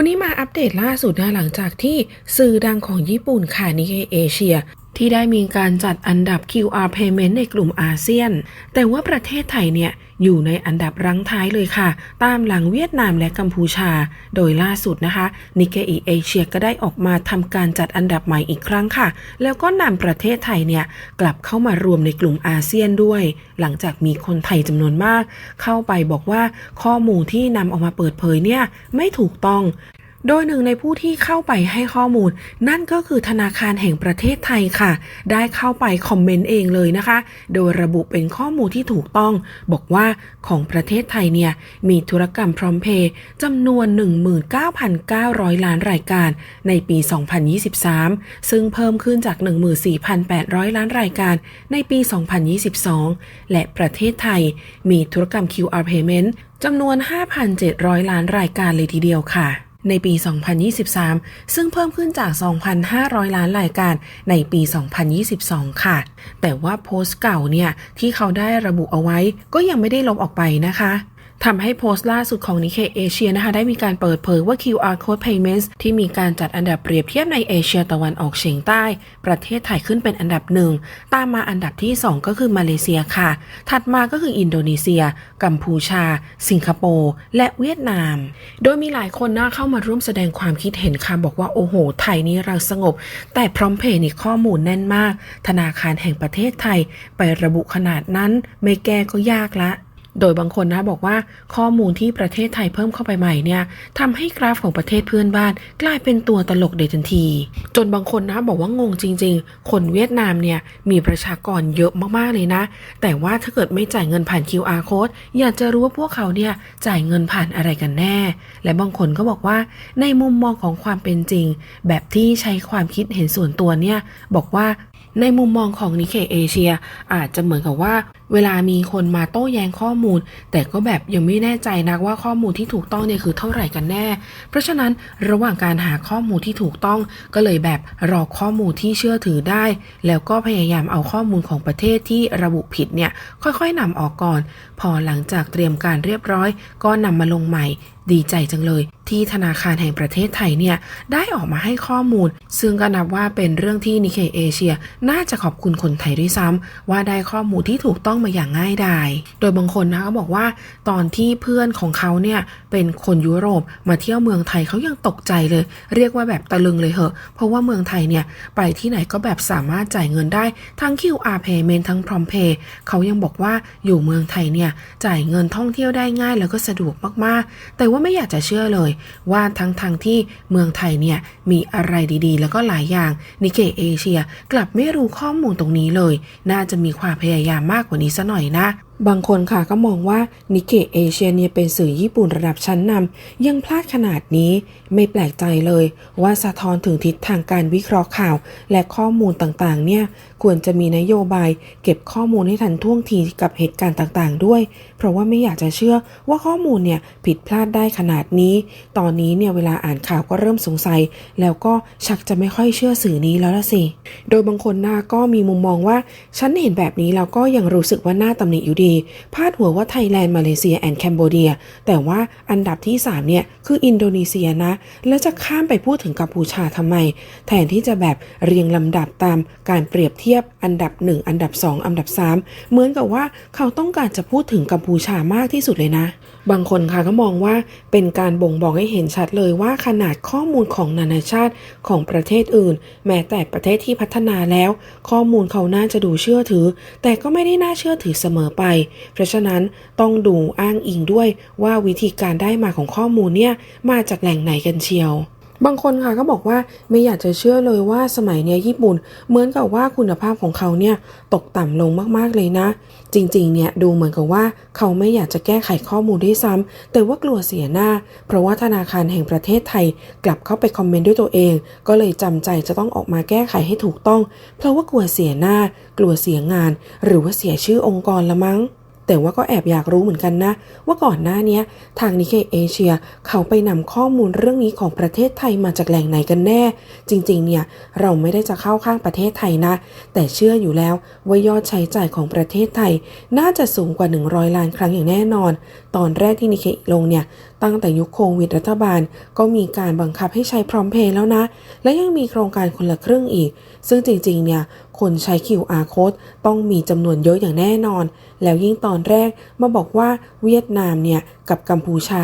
วันนี้มาอัปเดตล่าสุดนะหลังจากที่สื่อดังของญี่ปุ่นค่ะนิเคเอเชีย ที่ได้มีการจัดอันดับ QR Payment ในกลุ่มอาเซียน แต่ว่าประเทศไทยเนี่ยอยู่ในอันดับรั้งท้ายเลยค่ะ ตามหลังเวียดนามและกัมพูชา โดยล่าสุดนะคะนิเคอีเอเชียก็ได้ออกมาทำการจัดอันดับใหม่อีกครั้งค่ะ แล้วก็นำประเทศไทยเนี่ยกลับเข้ามารวมในกลุ่มอาเซียนด้วย หลังจากมีคนไทยจำนวนมาก เข้าไปบอกว่าข้อมูลที่นำออกมาเปิดเผยเนี่ยไม่ถูกต้อง โดยหนึ่งในผู้ที่เข้าไปให้ข้อมูล นั่นก็คือธนาคารแห่งประเทศไทยค่ะ ได้เข้าไปคอมเมนต์เองเลยนะคะ โดยระบุเป็นข้อมูลที่ถูกต้อง บอกว่าของประเทศไทยเนี่ย มีธุรกรรมพร้อมเพย์จำนวน 19,900 ล้านรายการ ในปี 2023 ซึ่งเพิ่มขึ้นจาก 14,800 ล้านรายการ ในปี 2022 และประเทศไทย มีธุรกรรม QR Payment จำนวน 5,700 ล้านรายการเลยทีเดียวค่ะ ในปี 2023 ซึ่งเพิ่มขึ้นจาก 2,500 ล้านรายการในปี 2022 ค่ะ แต่ว่าโพสต์เก่าเนี่ยที่เขาได้ระบุเอาไว้ก็ยังไม่ได้ลบออกไปนะคะ ทำให้โพสต์ล่าสุดของนิเคเอเชียนะคะได้มีการเปิดเผยว่า QR Code Payments ที่มีการจัดอันดับเปรียบเทียบในเอเชียตะวันออกเฉียงใต้ ประเทศไทยขึ้นเป็นอันดับหนึ่ง ตามมาอันดับที่ 2 ก็คือมาเลเซียค่ะ ถัดมาก็คืออินโดนีเซีย กัมพูชา สิงคโปร์ และเวียดนาม โดยมีหลายคนน่าเข้ามาร่วมแสดงความคิดเห็นค่ะบอกว่าโอ้โห ไทยนี่เราสงบ แต่พร้อมเพย์นี่ข้อมูลแน่นมาก ธนาคารแห่งประเทศไทยไประบุขนาดนั้นไม่แก้ก็ยากละ โดยบางคนนะบอกว่าข้อมูลที่ประเทศไทยเพิ่มเข้าไปใหม่เนี่ยทำให้กราฟของประเทศเพื่อนบ้านกลายเป็นตัวตลกเดยทันที จนบางคนนะบอกว่างงจริง ๆ คนเวียดนามเนี่ยมีประชากรเยอะมากๆเลยนะ แต่ว่าถ้าเกิดไม่จ่ายเงินผ่าน QR code อยากจะรู้ว่าพวกเขาเนี่ยจ่ายเงินผ่านอะไรกันแน่ และบางคนก็บอกว่าในมุมมองของความเป็นจริง แบบที่ใช้ความคิดเห็นส่วนตัวเนี่ยบอกว่าในมุมมองของนิเคเอเชีย อาจจะเหมือนกับว่า เวลามีคนมาโต้แย้งข้อมูล แต่ก็แบบยังไม่แน่ใจนักว่าข้อมูลที่ถูกต้องเนี่ยคือเท่าไหร่กันแน่ เพราะฉะนั้นระหว่างการหาข้อมูลที่ถูกต้อง ก็เลยแบบรอข้อมูลที่เชื่อถือได้ แล้วก็พยายามเอาข้อมูลของประเทศที่ระบุผิดเนี่ยค่อยๆนำออกก่อน พอหลังจากเตรียมการเรียบร้อย ก็นำมาลงใหม่ดีใจจังเลย ที่ธนาคารแห่งประเทศไทยเนี่ย ได้ออกมาให้ข้อมูล ซึ่งก็นับว่าเป็นเรื่องที่นิเคเอเชีย น่าจะขอบคุณคนไทยด้วยซ้ำว่าได้ข้อมูลที่ถูกต้องมาอย่างง่ายดาย โดยบางคนนะเขาบอกว่าตอนที่เพื่อนของเขาเนี่ยเป็นคนยุโรปมาเที่ยวเมืองไทยเขายังตกใจเลย เรียกว่าแบบตะลึงเลยเหอะ เพราะว่าเมืองไทยเนี่ยไปที่ไหนก็แบบสามารถจ่ายเงินได้ทั้ง QR Payment ทั้ง Prom Pay เขายังบอกว่าอยู่เมืองไทยเนี่ยจ่ายเงินท่องเที่ยวได้ง่ายแล้วก็สะดวกมากๆ แต่ว่าไม่อยากจะเชื่อเลย ว่าทั้งทางๆที่เมืองไทยเนี่ยมีอะไรดีๆ แล้วก็หลายอย่างนิเคเอเชียกลับไม่รู้ข้อมูลตรงนี้เลย น่าจะมีความพยายามมากกว่านี้ซะหน่อยนะ บางคนค่ะก็มองว่านิเคเอเชียเนี่ยเป็นสื่อญี่ปุ่นระดับชั้นนำยังพลาดขนาดนี้ไม่แปลกใจเลยว่าสะท้อนถึงทิศทางการวิเคราะห์ข่าว และข้อมูลต่างๆ เนี่ยควรจะมีนโยบาย เก็บข้อมูลให้ทันท่วงทีกับเหตุการณ์ต่างๆ ด้วย เพราะว่าไม่อยากจะเชื่อว่าข้อมูลเนี่ยผิดพลาดได้ขนาดนี้ ตอนนี้เนี่ยเวลาอ่านข่าวก็เริ่มสงสัย แล้วก็ชักจะไม่ค่อยเชื่อสื่อนี้แล้วละสิโดยบางคนน่าก็มีมุมมองว่าฉันเห็นแบบนี้แล้วก็ยังรู้สึกว่าน่าตำหนิอยู่ดีพาดหัวว่าไทยแลนด์มาเลเซียแอนด์แคนเบเดียแต่ว่าอันดับที่ 3 เนี่ย คืออินโดนีเซียนะ แล้วจะข้ามไปพูดถึงกัมพูชาทำไม แทนที่จะแบบเรียงลำดับตามการเปรียบเทียบอันดับ 1 อันดับ 2 อันดับ 3 เหมือนกับว่าเขาต้องการจะพูดถึงกัมพูชามากที่สุดเลยนะ บางคนค่ะก็มองว่าเป็นการบ่งบอกให้เห็นชัดเลยว่าขนาดข้อมูลของนานาชาติของประเทศอื่น แม้แต่ประเทศที่พัฒนาแล้ว ข้อมูลเขาน่าจะดูเชื่อถือ แต่ก็ไม่ได้น่าเชื่อถือเสมอไปเพราะฉะนั้นต้องดูอ้างอิงด้วยว่าวิธีการได้มาของข้อมูลเนี่ยมาจากแหล่งไหนกันเชียว บางคนค่ะก็บอกว่าไม่อยากจะเชื่อเลยว่าสมัยเนี้ยญี่ปุ่นเหมือนกับว่าคุณภาพของเขาเนี่ยตกต่ำลงมากๆเลยนะ จริงๆเนี่ยดูเหมือนกับว่าเขาไม่อยากจะแก้ไขข้อมูลด้วยซ้ำแต่ว่ากลัวเสียหน้า เพราะว่าธนาคารแห่งประเทศไทย กลับเข้าไปคอมเมนต์ด้วยตัวเอง ก็เลยจำใจจะต้องออกมาแก้ไขให้ถูกต้อง เพราะว่ากลัวเสียหน้า กลัวเสียงาน หรือว่าเสียชื่อองค์กรละมั้ง แต่ว่าก็แอบอยากรู้เหมือนกันนะ ว่าก่อนหน้านี้ทางนิเคเอเชียเขาไปนำข้อมูลเรื่องนี้ของประเทศไทยมาจากแหล่งไหนกันแน่ จริง ๆ เนี่ย เราไม่ได้จะเข้าข้างประเทศไทยนะ แต่เชื่ออยู่แล้วว่ายอดใช้จ่ายของประเทศไทย น่าจะสูงกว่า 100 ล้านครั้งอย่างแน่นอน ตอนแรกที่นิเคลงเนี่ยตั้งแต่ยุคโควิดรัฐบาล ก็มีการบังคับให้ใช้พร้อมเพย์แล้วนะ และยังมีโครงการคนละครึ่งอีก ซึ่งจริงๆเนี่ย คนใช้ QR code ต้องมีจำนวนเยอะอย่างแน่นอน แล้วยิ่งตอนแรกมาบอกว่าเวียดนามเนี่ยกับกัมพูชา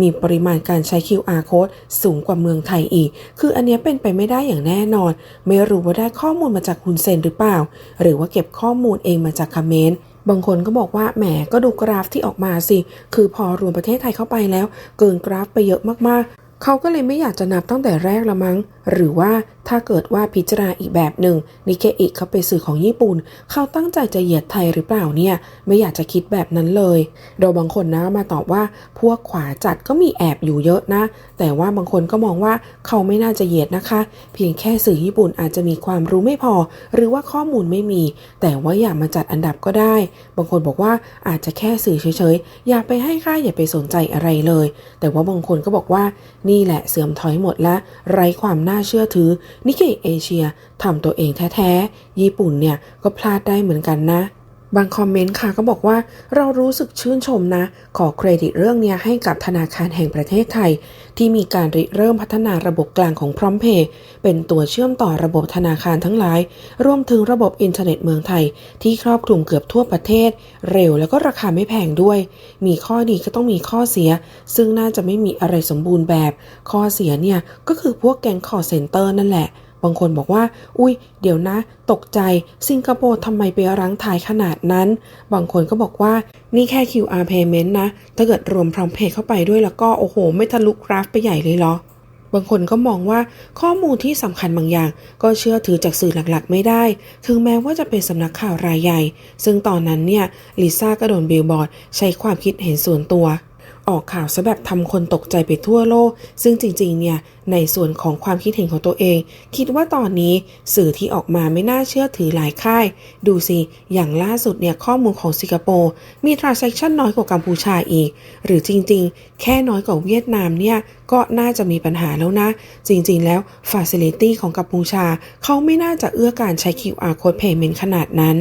มีปริมาณการใช้ QR code สูงกว่าเมืองไทยอีก คืออันนี้เป็นไปไม่ได้อย่างแน่นอน ไม่รู้ว่าได้ข้อมูลมาจากคุณเซนหรือเปล่า หรือว่าเก็บข้อมูลเองมาจากคอมเมนต์บางคนก็บอกว่าแหมก็ดูกราฟที่ออกมาสิ คือพอรวมประเทศไทยเข้าไปแล้ว เกินกราฟไปเยอะมากๆ เขาก็เลยไม่อยากจะนับตั้งแต่แรกละมั้ง หรือว่าถ้าเกิดว่าพิจารณาอีกแบบหนึ่งนิเคอิเขาไปสื่อของญี่ปุ่น เขาตั้งใจจะเหยียดไทยหรือเปล่าเนี่ย ไม่อยากจะคิดแบบนั้นเลย โดยบางคนนะมาตอบว่าพวกขวาจัดก็มีแอบอยู่เยอะนะ แต่ว่าบางคนก็มองว่าเขาไม่น่าจะเหยียดนะคะ เพียงแค่สื่อญี่ปุ่นอาจจะมีความรู้ไม่พอ หรือว่าข้อมูลไม่มี แต่ว่าอย่ามาจัดอันดับก็ได้ บางคนบอกว่าอาจจะแค่สื่อเฉยๆอย่าไปให้ค่าอย่าไปสนใจอะไรเลย แต่ว่าบางคนก็บอกว่านี่แหละเสื่อมถอยหมดละไร้ความน่าเชื่อถือนิเกเอเชียทำตัวเองแท้ๆ ญี่ปุ่นเนี่ยก็พลาดได้เหมือนกันนะ บางคอมเมนต์ค่ะก็บอกว่าเรารู้สึกชื่นชมนะ ขอเครดิตเรื่องนี้ให้กับธนาคารแห่งประเทศไทย ที่มีการริเริ่มพัฒนาระบบกลางของพร้อมเพย์เป็นตัวเชื่อมต่อระบบธนาคารทั้งหลาย รวมถึงระบบอินเทอร์เน็ตเมืองไทย ที่ครอบคลุมเกือบทั่วประเทศ เร็วแล้วก็ราคาไม่แพงด้วย มีข้อดีก็ต้องมีข้อเสีย ซึ่งน่าจะไม่มีอะไรสมบูรณ์แบบ ข้อเสียเนี่ยก็คือพวกแก๊งคอร์เซนเตอร์นั่นแหละ บางคนบอกว่า อุ้ยเดี๋ยวนะ ตกใจ สิงคโปร์ทำไมไปรั้งท้ายขนาดนั้น บางคนก็บอกว่านี่แค่ QR payment นะ ถ้าเกิดรวมพร้อมเพย์เข้าไปด้วยแล้วก็โอ้โห ไม่ทะลุกราฟไปใหญ่เลยเหรอบางคนก็มองว่าข้อมูลที่สำคัญบางอย่าง ก็เชื่อถือจากสื่อหลักๆ ไม่ได้ ถึงแม้ว่าจะเป็นสำนักข่าวรายใหญ่ ซึ่งตอนนั้นเนี่ยลิซ่าก็โดนบิลบอร์ดใช้ความคิดเห็นส่วนตัว ออกข่าวซะแบบทำคนตกใจไปทั่วโลก ซึ่งจริงๆ เนี่ย ในส่วนของความคิดเห็นของตัวเอง คิดว่าตอนนี้สื่อที่ออกมาไม่น่าเชื่อถือหลายค่าย ดูสิ อย่างล่าสุดเนี่ยข้อมูลของสิงคโปร์มี transaction น้อยกว่ากัมพูชาอีก หรือจริงๆ แค่น้อยกว่าเวียดนามเนี่ย ก็น่าจะมีปัญหาแล้วนะ จริงๆ แล้ว facility ของกัมพูชา เขาไม่น่าจะเอื้อการใช้ QR code payment ขนาดนั้น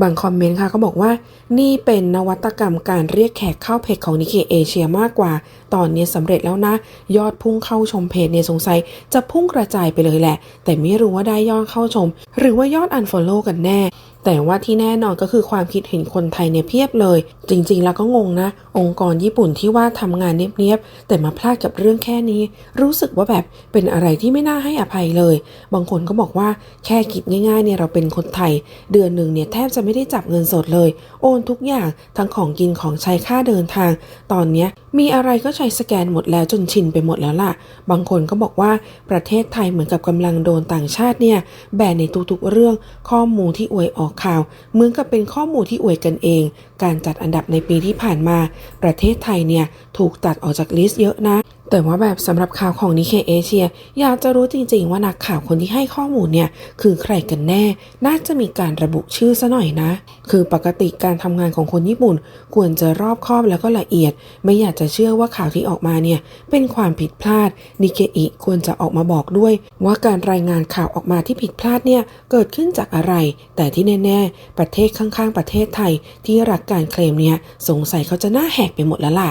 บางคอมเมนต์ค่ะก็บอกว่านี่เป็นนวัตกรรมการเรียกแขกเข้าเพจของนิเคเอเชียมากกว่า ตอนนี้สำเร็จแล้วนะ ยอดพุ่งเข้าชมเพจเนี่ยสงสัยจะพุ่งกระจายไปเลยแหละ แต่ไม่รู้ว่าได้ยอดเข้าชม หรือว่ายอดอันฟอลโล่กันแน่ แต่ว่าที่แน่นอนก็คือความคิดเห็นคนไทยเนี่ยเพียบเลย จริงๆ แล้วก็งงนะ องค์กรญี่ปุ่นที่ว่าทำงานเนียบๆ แต่มาพลาดกับเรื่องแค่นี้ รู้สึกว่าแบบเป็นอะไรที่ไม่น่าให้อภัยเลย บางคนก็บอกว่าแค่คิดง่ายๆเนี่ยเราเป็นคนไทย เดือนหนึ่งเนี่ยแทบจะไม่ได้จับเงินสดเลย โอนทุกอย่างทั้งของกินของใช้ค่าเดินทาง ตอนเนี้ยมีอะไรก็ใช้สแกนหมดแล้วจนชินไปหมดแล้วล่ะ บางคนก็บอกว่าประเทศไทยเหมือนกับกำลังโดนต่างชาติเนี่ยแบนในทุกๆเรื่องข้อมูลที่อวยออกอกข่าว เหมือนกับเป็นข้อมูลที่อวยกันเอง การจัดอันดับในปีที่ผ่านมา ประเทศไทยเนี่ยถูกตัดออกจากลิสต์เยอะนะ แต่ว่าแบบสำหรับข่าวของนิเคเอเชีย อยากจะรู้จริงๆว่านักข่าวคนที่ให้ข้อมูลเนี่ยคือใครกันแน่ น่าจะมีการระบุชื่อซะหน่อยนะ คือปกติการทำงานของคนญี่ปุ่น ควรจะรอบคอบแล้วก็ละเอียด ไม่อยากจะเชื่อว่าข่าวที่ออกมาเนี่ยเป็นความผิดพลาดนิเคอิควรจะออกมาบอกด้วย ว่าการรายงานข่าวออกมาที่ผิดพลาดเนี่ยเกิดขึ้นจากอะไร แต่ที่แน่ ๆ ประเทศข้างๆ ประเทศไทยที่รักการเคลมเนี่ยสงสัยเขาจะหน้าแหกไปหมดแล้วล่ะ